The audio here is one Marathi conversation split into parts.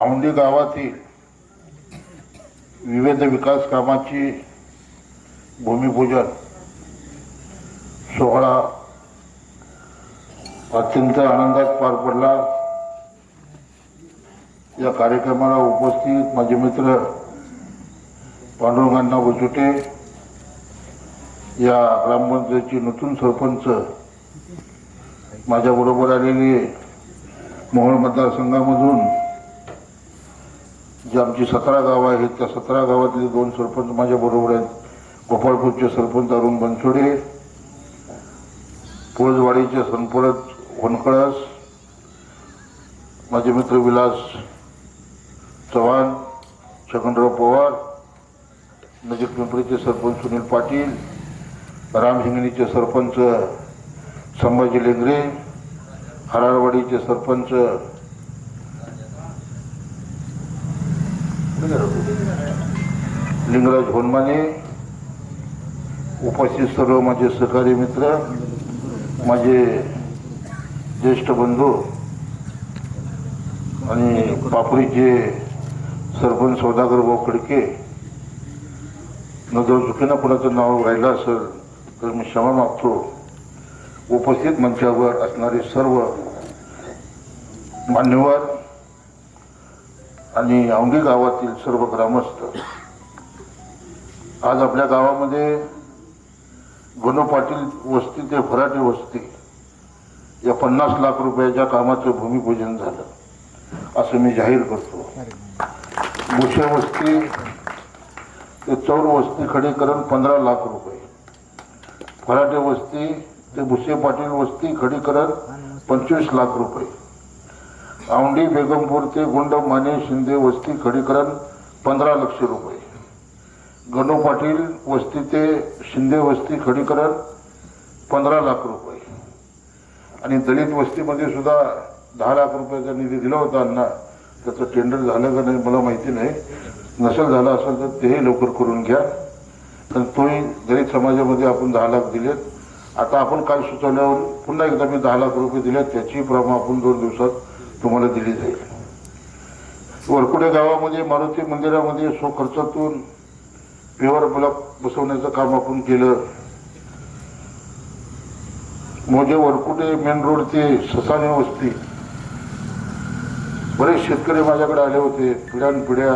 औंडी गावातील विविध विकास कामाची भूमिपूजन सोहळा अत्यंत आनंदात पार पडला. या कार्यक्रमाला उपस्थित माझे मित्र पांडुरंगांना बुजुटे या ग्रामपंचायतीचे नूतन सरपंच माझ्याबरोबर आलेले मोहोळ मतदारसंघामधून जी आमची सतरा गावं आहेत त्या सतरा गावातले दोन सरपंच माझ्या बरोबर आहेत. गोपाळपूरचे सरपंच अरुण बनसोडे पुळजवाडीचे संपरत वनकळस माझे मित्र विलास चव्हाण छगनराव पवार नजीक पिंपरीचे सरपंच सुनील पाटील रामहिंगणीचे सरपंच संभाजी लेंगरे हरारवाडीचे सरपंच लिंगराज होनमाने उपस्थित सर्व माझे सहकारी मित्र माझे ज्येष्ठ बंधू आणि पापरीचे सरपंच सौदागर भाऊ खडके नजर चुकीनं कुणाचं नाव राहिलं असेल तर मी क्षमा मागतो. उपस्थित मंचावर असणारे सर्व मान्यवर आणि औंढी गावातील सर्व ग्रामस्थ आज आपल्या गावामध्ये गणू पाटील वस्ती ते फराटे वस्ती या पन्नास लाख रुपयाच्या कामाचं भूमिपूजन झालं. असं मी जाहीर करतो. मुशे वस्ती ते चौर वस्ती खडीकरण पंधरा लाख रुपये. फराटे वस्ती ते भुसे पाटील वस्ती खडीकरण पंचवीस लाख रुपये. औंडी बेगमपूर ते गुंड माने शिंदे वस्ती खडीकरण पंधरा लक्ष रुपये. गणू पाटील वस्ती ते शिंदे वस्ती खडीकरण पंधरा लाख रुपये. आणि दलित वस्तीमध्ये सुद्धा दहा लाख रुपयाचा निधी दिला होता अण्णा. त्याचं टेंडर झालं का नाही मला माहिती नाही. नसेल झालं असेल तर तेही लवकर करून घ्या. कारण तोही दलित समाजामध्ये आपण दहा लाख दिलेत. आता आपण काल सुचवल्यावर पुन्हा एकदा मी दहा लाख रुपये दिलेत त्याची प्रमा आपण दोन दिवसात तुम्हाला दिली जाईल. वरकुडे गावामध्ये मारुती मंदिरामध्ये सो खर्चातून प्युअर ब्लॉक बसवण्याचं काम आपण केलं. मोजे वरकुटे मेन रोड ते ससाने वस्ती. बरेच शेतकरी माझ्याकडे आले होते पिढ्यानपिढ्या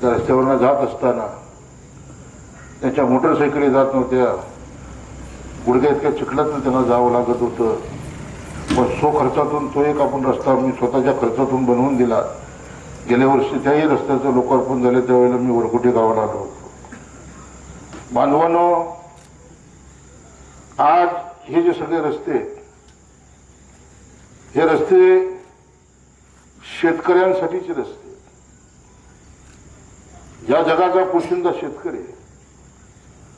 त्या रस्त्यावरनं जात असताना. त्यांच्या मोटरसायकली जात नव्हत्या. गुडघ्या इतक्या चिखलातून त्यांना जावं लागत होतं. पण सो खर्चातून तो एक आपण रस्ता मी स्वतःच्या खर्चातून बनवून दिला. गेल्या वर्षी त्याही रस्त्याचं लोकार्पण झाले त्यावेळेला मी वरकुटे गावाला आलो. बांधवांनो आज हे जे सगळे रस्ते हे रस्ते शेतकऱ्यांसाठीचे रस्ते. या जगाचा पोशिंदा शेतकरी.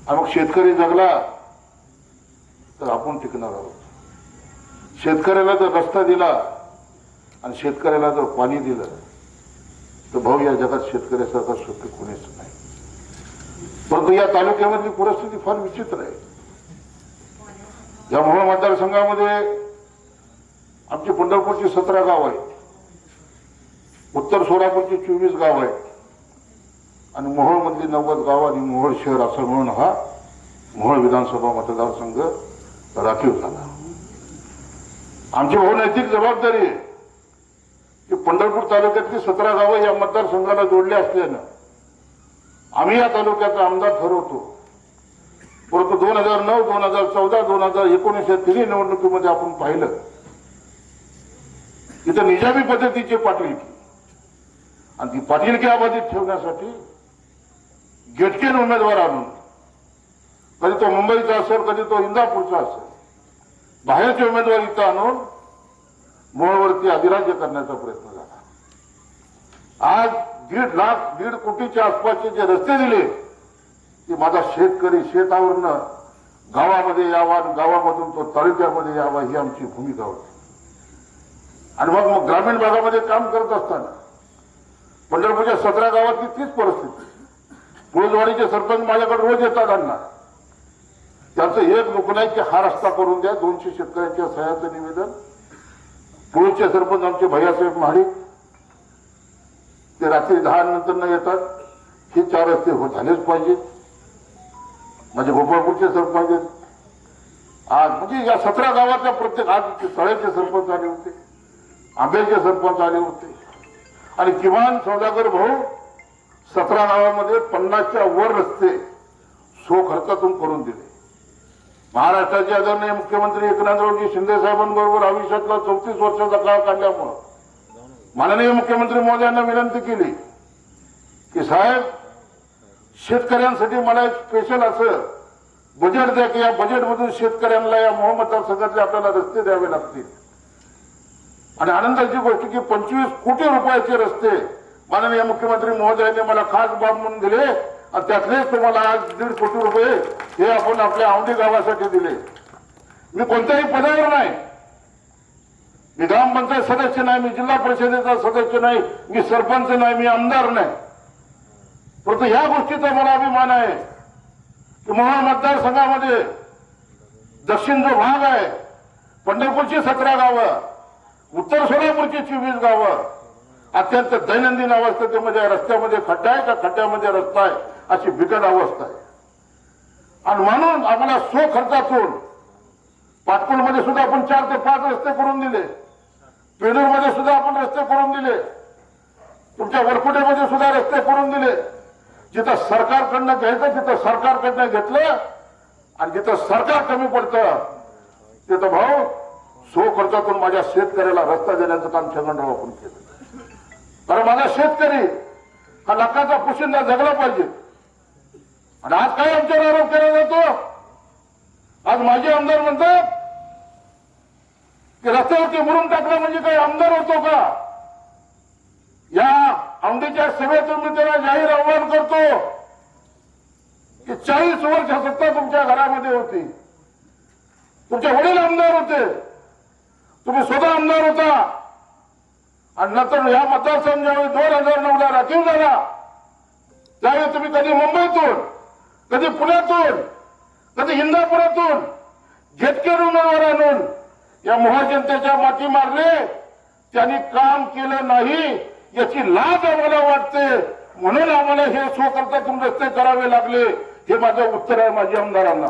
आणि मग शेतकरी जगला तर आपण टिकणार आहोत. शेतकऱ्याला जर रस्ता दिला आणि शेतकऱ्याला जर पाणी दिलं तर भाऊ या जगात शेतकऱ्यासारखा शक्य कोणीच नाही. परंतु या तालुक्यामधली परिस्थिती फार विचित्र आहे. या मोहोळ मतदारसंघामध्ये आमची पंढरपूरची सतरा गाव आहेत. उत्तर सोलापूरची चोवीस गाव आहेत. आणि मोहोळ मधली नव्वद गाव आणि मोहोळ शहर असं म्हणून हा मोहोळ विधानसभा मतदारसंघ राखीव झाला. आमची भाऊ नैतिक जबाबदारी आहे की पंढरपूर तालुक्यातली सतरा गावं या मतदारसंघाला जोडली असल्यानं आम्ही या तालुक्याचा आमदार ठरवतो. परंतु दोन हजार नऊ दोन हजार चौदा दोन हजार एकोणीस या तिन्ही निवडणुकीमध्ये आपण पाहिलं. तिथं निजामी पद्धतीची पाटीलकी आणि ती पाटीलकी अबाधित ठेवण्यासाठी गेटकेन उमेदवार आणून कधी तो मुंबईचा असेल कधी तो इंदापूरचा असेल बाहेरचे उमेदवार इथं आणून मूळवरती अधिराज्य करण्याचा प्रयत्न झाला. आज दीड लाख दीड कोटीच्या आसपासचे जे रस्ते दिले ते माझा शेतकरी शेतावरनं गावामध्ये यावा आणि गावामधून तो तालुक्यामध्ये यावा ही आमची भूमिका होती. आणि मग मग ग्रामीण भागामध्ये काम करत असताना पंढरपूरच्या सतरा गावातली तीच परिस्थिती. पुळजवाडीचे सरपंच माझ्याकडे रोज येतात त्यांना त्यांचं एक लोक की हा रस्ता करून द्या दोनशे शेतकऱ्यांच्या सह्याचं निवेदन. पुढचे सरपंच आमचे भैयासाहेब महाडिक ते रात्री दहा नंतर न येतात हे चार रस्ते हो झालेच पाहिजेत म्हणजे गोपाळपूरचे सरपंच आहेत. आज म्हणजे या सतरा गावातल्या प्रत्येक आज सळ्याचे तळ्याचे सरपंच आले होते आंब्याचे सरपंच आले होते. आणि किमान सौदागर भाऊ सतरा गावामध्ये पन्नासच्या वर रस्ते सो खर्चातून करून दिले. महाराष्ट्राचे आदरणीय मुख्यमंत्री एकनाथरावजी शिंदे साहेबांबरोबर आयुष्यातला चौतीस वर्षाचा काळ काढल्यामुळं माननीय मुख्यमंत्री महोदयांना विनंती केली की साहेब शेतकऱ्यांसाठी मला एक स्पेशल असं बजेट द्या की या बजेटमधून शेतकऱ्यांना या मोह मतदारसंघातले आपल्याला रस्ते द्यावे लागतील. आणि आनंदाची गोष्ट की पंचवीस कोटी रुपयाचे रस्ते माननीय मुख्यमंत्री महोदयांनी मला खास बाब म्हणून दिले आणि त्यातलेच तुम्हाला आज दीड कोटी रुपये हे आपण आपल्या औंढी गावासाठी दिले. मी कोणत्याही पदावर नाही. मी ग्रामपंचायत सदस्य नाही मी जिल्हा परिषदेचा सदस्य नाही मी सरपंच नाही मी आमदार नाही. परंतु ह्या गोष्टीचा मला अभिमान आहे की मोहोळ मतदारसंघामध्ये दक्षिण जो भाग आहे पंढरपूरची सतरा गावं उत्तर सोलापूरची चोवीस गावं अत्यंत दैनंदिन अवस्थेमध्ये म्हणजे रस्त्यामध्ये खड्डा आहे का खड्ड्यामध्ये रस्ता आहे अशी बिकट अवस्था आहे. आणि म्हणून आम्हाला स्वखर्चातून खर्चातून सुद्धा आपण चार ते पाच रस्ते करून दिले. पेडूरमध्ये सुद्धा आपण रस्ते करून दिले. तुमच्या वरकुटेमध्ये सुद्धा रस्ते करून दिले. जिथं सरकारकडनं घ्यायचं तिथं सरकारकडनं घेतलं आणि जिथं सरकार कमी पडतं तिथं भाऊ सो खर्चातून माझ्या शेतकऱ्याला रस्ता देण्याचं काम छगनराव आपण केलं. कारण माझा शेतकरी हा लाखाचा पुशींना जगला पाहिजे. आणि आज काय आमच्यावर आरोप केला जातो? आज माझे आमदार म्हणतात की रस्त्यावरती मुरून टाकलं म्हणजे काही आमदार होतो का? या आमदेच्या सभेतून मी त्याला जाहीर आव्हान करतो की चाळीस वर्ष सत्ता तुमच्या घरामध्ये होती. तुमचे वडील आमदार होते. तुम्ही स्वतः आमदार होता. आणि नंतर या मतदारसंघावेळी दोन हजार नऊ ला राखीव झाला. त्यावेळी तुम्ही कधी मुंबईतून कधी पुण्यातून कधी इंदापुरातून घेतकेर उमेदवार आणून या महाजनतेच्या माती मारले. त्यांनी काम केलं नाही याची लाज आम्हाला वाटते. म्हणून आम्हाला हे स्वकर्तातून रस्ते करावे लागले. हे माझं उत्तर आहे माझ्या आमदारांना.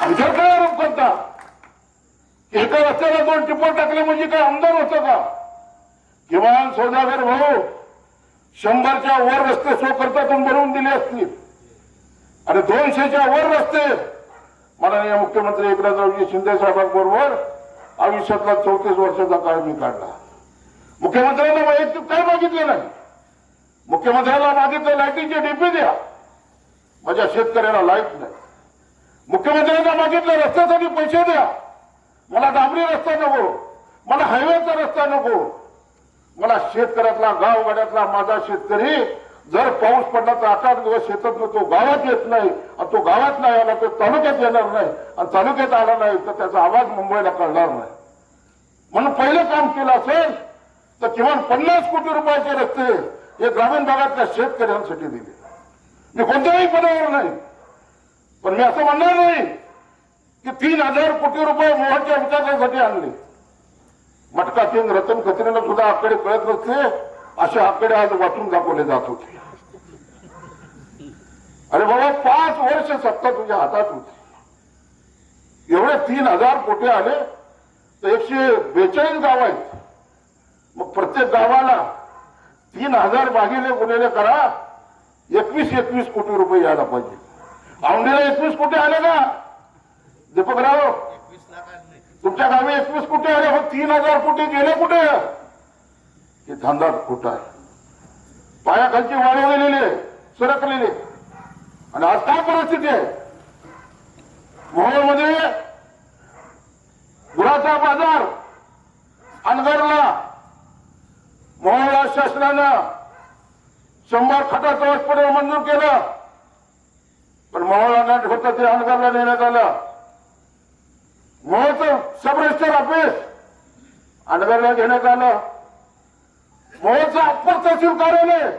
आमच्यावर काय आरोप करता? एका रस्त्याला दोन टिप्पण टाकले म्हणजे काय आमदार होतं का? किमान सौदागर भाऊ शंभरच्या वर रस्ते स्वकर्तातून बनवून दिले असतील. आणि दोनशेच्या वर रस्ते माननीय मुख्यमंत्री एकनाथरावजी शिंदे साहेबांबरोबर आयुष्यातला चौतीस वर्षाचा काळ मी काढला. मुख्यमंत्र्यांना वैयक्तिक काय मागितलं नाही? मुख्यमंत्र्यांना मागितलं लाईटीचे डीपी द्या. माझ्या शेतकऱ्याला लाइट नाही मुख्यमंत्र्यांना मागितलं रस्त्यासाठी पैसे द्या. मला डांबरी रस्ता नको. मला हायवेचा रस्ता नको. मला शेतकऱ्यातला गावगाड्यातला माझा शेतकरी जर पाऊस पडला तर आठ आठ दिवस शेतात तो गावात येत नाही आणि तो गावात नाही आला तर तालुक्यात येणार नाही आणि तालुक्यात आला नाही तर त्याचा आवाज मुंबईला कळणार नाही. म्हणून पहिलं काम केलं असेल तर किमान पन्नास कोटी रुपयाचे रस्ते हे ग्रामीण भागातल्या शेतकऱ्यांसाठी दिले. मी कोणत्याही पदावर नाही. पण मी असं म्हणणार नाही की तीन हजार कोटी रुपये मोहनच्या विकासासाठी आणले. मटका सिंग रतन खत्रीला सुद्धा आकडे कळत नसते. असे आकडे आज वाचून दाखवले जात होते. अरे बाबा पाच वर्ष सत्ता तुझ्या हातात होती. एवढे तीन हजार कोटी आले तर एकशे बेचाळीस गाव आहेत. मग प्रत्येक गावाला तीन हजार भागिले गुन्हेले करा एकवीस एकवीस कोटी रुपये यायला पाहिजे. औंढीला एकवीस कोटी आले का दीपकराव तुमच्या गावी एकवीस कोटी आले हो तीन हजार कोटी गेले कुठे? हे धंदा खोटा आहे? पायाखालची वाढ गेलेली सरकलेली आणि आज काय परिस्थिती आहे? मोहोळमध्ये गुराचा बाजार अनगरला. मोहोळा शासनानं शंभर खटाचं हॉस्पिटल मंजूर केलं. पण मोहोळला नाट होतं ते अनगरला नेण्यात आलं. मोहोळचं सबरजिस्टर ऑफिस अनगरला घेण्यात आलं. मोहोळचं अप्पर सचिव कार्यालय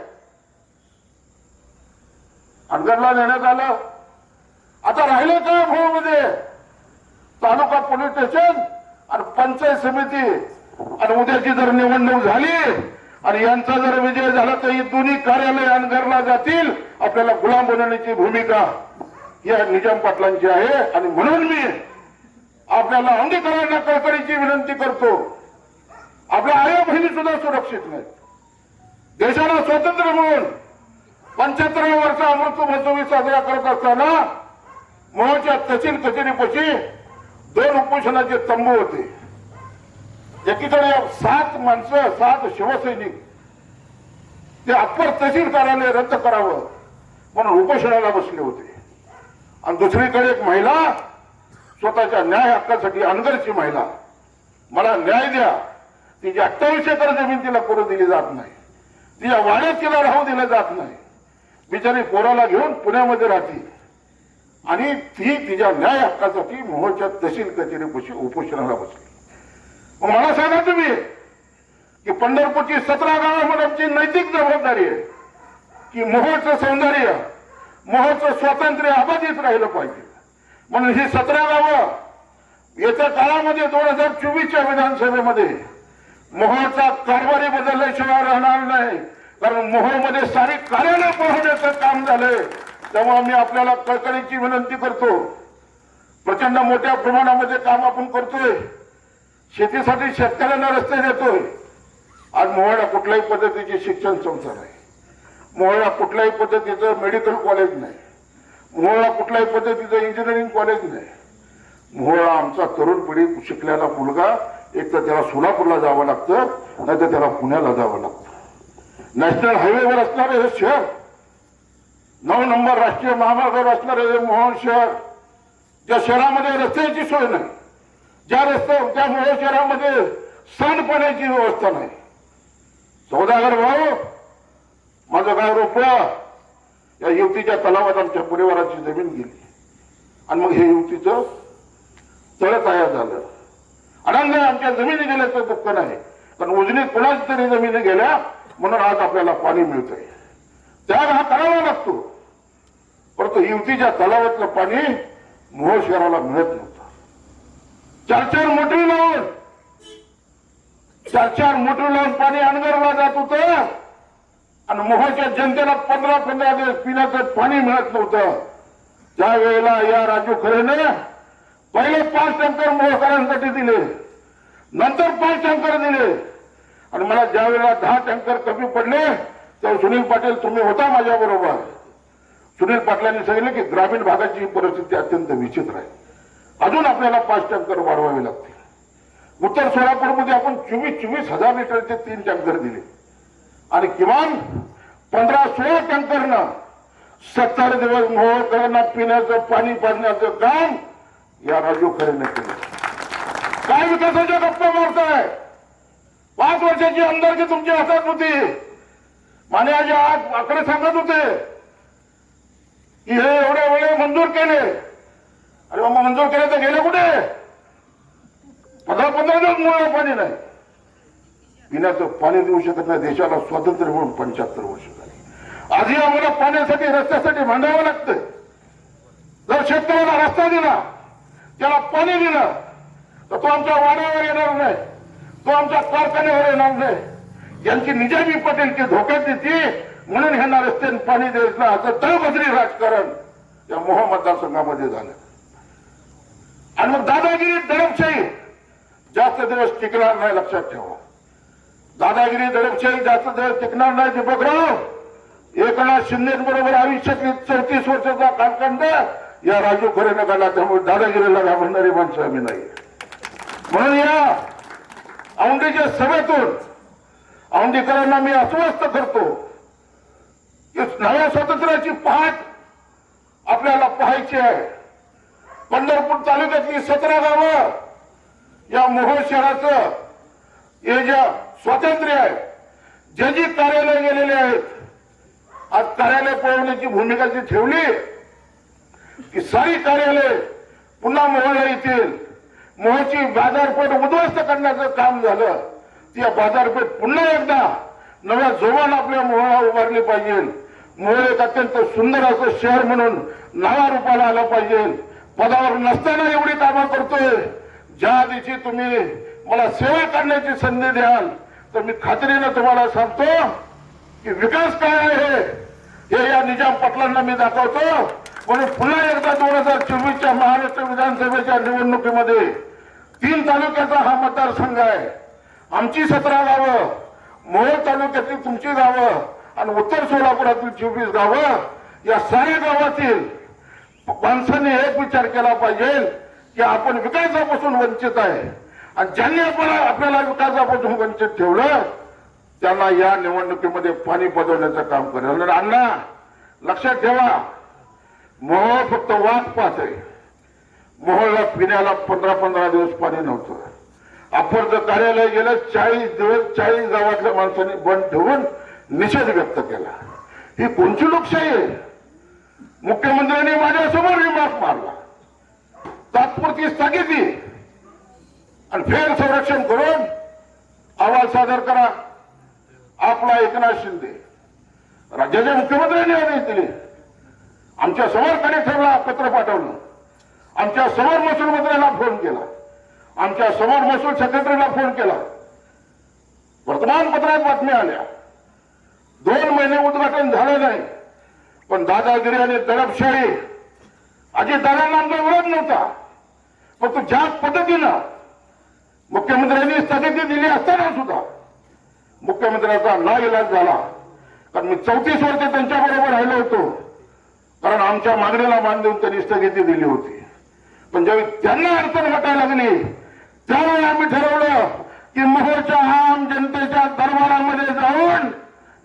अनगरला नेण्यात आलं. आता राहिले का मोहोळमध्ये तालुका पोलीस स्टेशन आणि पंचायत समिती. आणि उद्याची जर निवडणूक झाली आणि यांचा जर विजय झाला तर ही दोन्ही कार्यालय अनगरला जातील. आपल्याला गुलाम बनवण्याची भूमिका या निजाम पाटलांची आहे. आणि म्हणून मी आपल्याला अंगीकरांना कळकळीची विनंती करतो. आपल्या आया बहिणी सुद्धा सुरक्षित नाहीत. देशाला स्वातंत्र्य मिळून पंच्याहत्तराव्या वर्ष अमृत महोत्सवी साजरा करत असताना मोहच्या तचिन कचेरीपाशी दोन उपोषणाचे तंबू होते. एकीकडे सात माणसं सात शिवसैनिक. ते अप्पर तहसील कार्यालय रद्द करावं म्हणून उपोषणाला बसले होते. आणि दुसरीकडे एक महिला स्वतःच्या न्याय हक्कासाठी अनगरची महिला. मला न्याय द्या. तिची अठ्ठावीस एकर जमीन तिला करू दिली जात नाही. तिच्या वाड्यात तिला राहू दिलं जात नाही. बिचारी पोराला घेऊन पुण्यामध्ये राहते. आणि ती तिच्या न्याय हक्कासाठी मोहोळच्या तहसील कचेरीपाशी उपोषणाला बसली. मग मला सांगा तुम्ही की पंढरपूरची सतरा गावामध्ये आमची नैतिक जबाबदारी आहे की मोहोळचं सौंदर्य मोहोळचं स्वातंत्र्य अबाधित राहिलं पाहिजे. म्हणून ही सतरा गावं येत्या काळामध्ये दोन हजार चोवीसच्या विधानसभेमध्ये मोहचा कारभारी बदलल्याशिवाय राहणार नाही. कारण मोहमध्ये सारी कार्यालय पाहण्याचं काम झालंय. तेव्हा मी आपल्याला कळकळीची विनंती करतो. प्रचंड मोठ्या प्रमाणामध्ये काम आपण करतोय. शेतीसाठी शेतकऱ्यांना रस्ते देतोय. आज मोहळा कुठल्याही पद्धतीचे शिक्षण संस्था नाही. मोहळा कुठल्याही पद्धतीचं मेडिकल कॉलेज नाही. मोहळा कुठल्याही पद्धतीचं इंजिनिअरिंग कॉलेज नाही. मोहळा आमचा तरुण पिढी शिकलेला मुलगा एक तर त्याला सोलापूरला जावं लागतं नाही तर त्याला पुण्याला जावं लागतं. नॅशनल हायवेवर असणारे हे शहर नऊ नंबर राष्ट्रीय महामार्गावर असणारे हे मोहन शहर ज्या शहरामध्ये रस्त्याची सोय नाही ज्या रस्ते त्या मोहन शहरामध्ये सांडपाण्याची व्यवस्था नाही. सौदागर भाऊ माझं गाव रोपळा या युवतीच्या तलावात आमच्या परिवाराची जमीन गेली. आणि मग हे युवतीचं तळ तयार झालं. अनंग आमच्या जमिनी गेल्याचं दुःख नाही. पण उजनी कुणाच तरी जमिनी गेल्या म्हणून आज आपल्याला पाणी मिळतंय. त्याग हा करावा लागतो. परंतु युवतीच्या तलावातलं पाणी मोहोळ शहराला मिळत नव्हतं. चार चार मोटरी लावून चार चार मोटरी लावून पाणी अनगरला जात होतं. आणि मोहोळच्या जनतेला पंधरा पंधरा दिवस पिण्याचं पाणी मिळत नव्हतं. त्यावेळेला या राजू खरेने पहिले पाच टँकर मोहकरांसाठी दिले. नंतर पाच टँकर दिले. आणि मला ज्या वेळेला दहा टँकर कमी पडले तेव्हा सुनील पाटील तुम्ही होता माझ्या बरोबर. सुनील पाटलांनी सांगितलं की ग्रामीण भागाची परिस्थिती अत्यंत विचित्र आहे. अजून आपल्याला पाच टँकर वाढवावे लागतील. उत्तर सोलापूरमध्ये आपण चोवीस चोवीस हजार लिटरचे तीन टँकर दिले. आणि किमान पंधरा सोळा टँकरनं सत्तर दिवस मोहकरांना पिण्याचं पाणी पाडण्याचं काम या राजू खरेने केलं काय विकासाच्या गप्पा मारताय? पाच वर्षाची आमदारकी तुमच्या हातात होती. माने आज आज आकडे सांगत होते. की हे एवढे वेळे मंजूर केले. अरे बाबा मंजूर केले तर गेले कुठे? पंधरा पंधरा दिवस मुळे पाणी नाही. पिण्याचं पाणी देऊ शकत नाही. देशाला स्वातंत्र्य म्हणून पंच्याहत्तर वर्ष झाली. आजही आम्हाला पाण्यासाठी रस्त्यासाठी भांडावं लागतं जर शेतकऱ्याला रस्ता दिला त्याला पाणी दिलं तर तो आमच्या वाड्यावर येणार नाही. तो आमच्या कारखान्यावर येणार नाही. यांची निजामी पटेल की धोक्यात येते म्हणून ह्यांना रस्त्याने पाणी द्यायचं असं तळबद्री राजकारण या मोह मतदारसंघामध्ये झालं. आणि मग दादागिरी दडपशाही जास्त दिवस टिकणार नाही लक्षात ठेवा. दादागिरी दडपशाही जास्त दिवस टिकणार नाही दीपकराव. एकनाथ शिंदे बरोबर आयुष्यातली चौतीस वर्षाचा कालखंड. या राजू खोरे काढला त्यामुळे दादागिरीला घाबरणारी माणसं आम्ही नाही. म्हणून या औंढीच्या सभेतून औंढीकरांना मी अस्वस्थ करतो की नव्या स्वातंत्र्याची पहाट आपल्याला पाहायची आहे. पंढरपूर तालुक्यातली सतरा गावं या मोहोळ शहराचं हे जे स्वातंत्र्य आहे जे जी कार्यालय गेलेले आहेत आज कार्यालय पळवण्याची भूमिका जी ठेवली की सारी कार्यालय पुन्हा मोहळा येतील. मोहची बाजारपेठ उद्ध्वस्त करण्याचं काम झालं. ती बाजारपेठ पुन्हा एकदा नव्या जोमान आपल्या मोहळा उभारली पाहिजे. मोहळ एक अत्यंत सुंदर असं शहर म्हणून नावा रूपाला आलं पाहिजे. पदावर नसताना एवढी कामं करतोय. ज्या दिवशी तुम्ही मला सेवा करण्याची संधी द्याल तर मी खात्रीनं तुम्हाला सांगतो की विकास काय आहे हे या निजाम पाटलांना मी दाखवतो. म्हणून पुन्हा एकदा दोन हजार चोवीसच्या महाराष्ट्र विधानसभेच्या निवडणुकीमध्ये तीन तालुक्याचा हा मतदारसंघ आहे. आमची सतरा गावं मोहोळ तालुक्यातील तुमची गावं आणि उत्तर सोलापुरातील चोवीस गावं या साऱ्या गावातील माणसांनी एक विचार केला पाहिजे की आपण विकासापासून वंचित आहे. आणि ज्यांनी आपण आपल्याला विकासापासून वंचित ठेवलं त्यांना या निवडणुकीमध्ये पाणी पदवण्याचं काम करेल. अण्णा लक्षात ठेवा मोहोळ फक्त वास पाच आहे मोहोळला पिण्याला पंधरा पंधरा दिवस पाणी नव्हतं. आपण कार्यालय गेलं चाळीस दिवस चाळीस गावातल्या माणसांनी बंद ठेवून निषेध व्यक्त केला. ही कोणची लोकशाही आहे? मुख्यमंत्र्यांनी माझ्यासमोर रिमार्क मारला. तात्पुरती स्थगिती आणि फेर संरक्षण करून अहवाल सादर करा. आपला एकनाथ शिंदे. राज्याच्या मुख्यमंत्र्यांनी आदेश दिले. आमच्यासमोरकडे पत्र पाठवलं. आमच्यासमोर महसूल मंत्र्याला फोन केला. आमच्यासमोर महसूल सेक्रेटरीला फोन केला. वर्तमानपत्रात बातम्या आल्या. दोन महिने उद्घाटन झालं नाही. पण दादागिरी आणि दडपशाही अजित दादांना आमचा विरोध नव्हता. फक्त ज्या पद्धतीनं मुख्यमंत्र्यांनी स्थगिती दिली असताना सुद्धा मुख्यमंत्र्याचा ना इलाज झाला. कारण मी चौतीस वर्ष त्यांच्याबरोबर राहिलो होतो. कारण आमच्या मागणीला मान देऊन त्यांनी स्थगिती दिली होती. पण ज्यावेळी त्यांना अडचण वाटायला लागली त्यावेळी आम्ही ठरवलं की मोहोळच्या आम जनतेच्या दरबारामध्ये जाऊन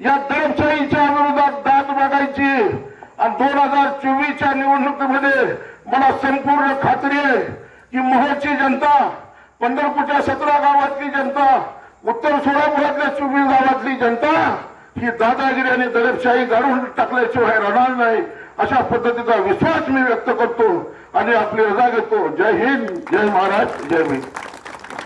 या दडपशाहीच्या विरोधात दाद मागायची. आणि दोन हजार चोवीसच्या निवडणुकीमध्ये मला संपूर्ण खात्री आहे की मोहोळची जनता पंढरपूरच्या सतरा गावातली जनता उत्तर सोलापुरातल्या चोवीस गावातली जनता ही दादागिरी आणि दडपशाही गाडून टाकल्याशिवाय राहणार नाही. अशा पद्धतीचा विश्वास मी व्यक्त करतो आणि आपली रजा घेतो. जय हिंद जय महाराज जय भीम.